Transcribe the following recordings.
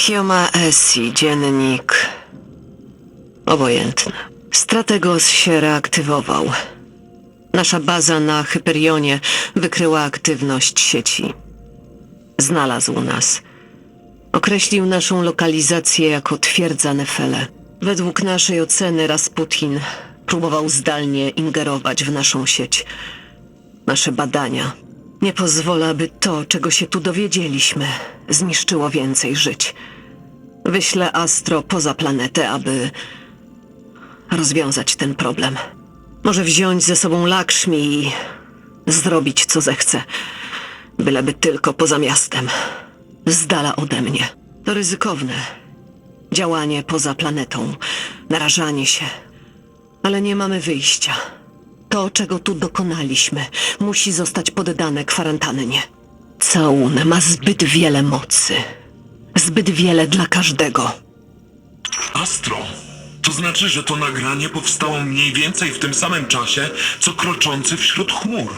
Hioma Essi, dziennik. Obojętne. Strategos się reaktywował. Nasza baza na Hyperionie wykryła aktywność sieci. Znalazł nas. Określił naszą lokalizację jako twierdza Nefele. Według naszej oceny Rasputin próbował zdalnie ingerować w naszą sieć. Nasze badania. Nie pozwolę, aby to, czego się tu dowiedzieliśmy, zniszczyło więcej żyć. Wyślę Astro poza planetę, aby rozwiązać ten problem. Może wziąć ze sobą Lakshmi i zrobić co zechce. Byleby tylko poza miastem. Z dala ode mnie. To ryzykowne. Działanie poza planetą. Narażanie się. Ale nie mamy wyjścia. To, czego tu dokonaliśmy, musi zostać poddane kwarantannie. Całun ma zbyt wiele mocy. Zbyt wiele dla każdego. Astro, to znaczy, że to nagranie powstało mniej więcej w tym samym czasie, co kroczący wśród chmur.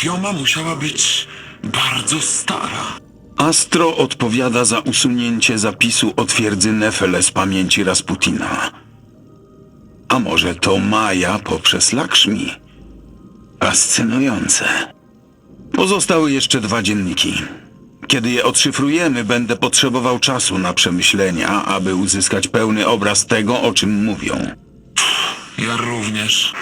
Hioma musiała być bardzo stara. Astro odpowiada za usunięcie zapisu o twierdzy Nefele z pamięci Rasputina. A może to Maja poprzez Lakshmi? Fascynujące. Pozostały jeszcze dwa dzienniki. Kiedy je odszyfrujemy, będę potrzebował czasu na przemyślenia, aby uzyskać pełny obraz tego, o czym mówią. Ja również.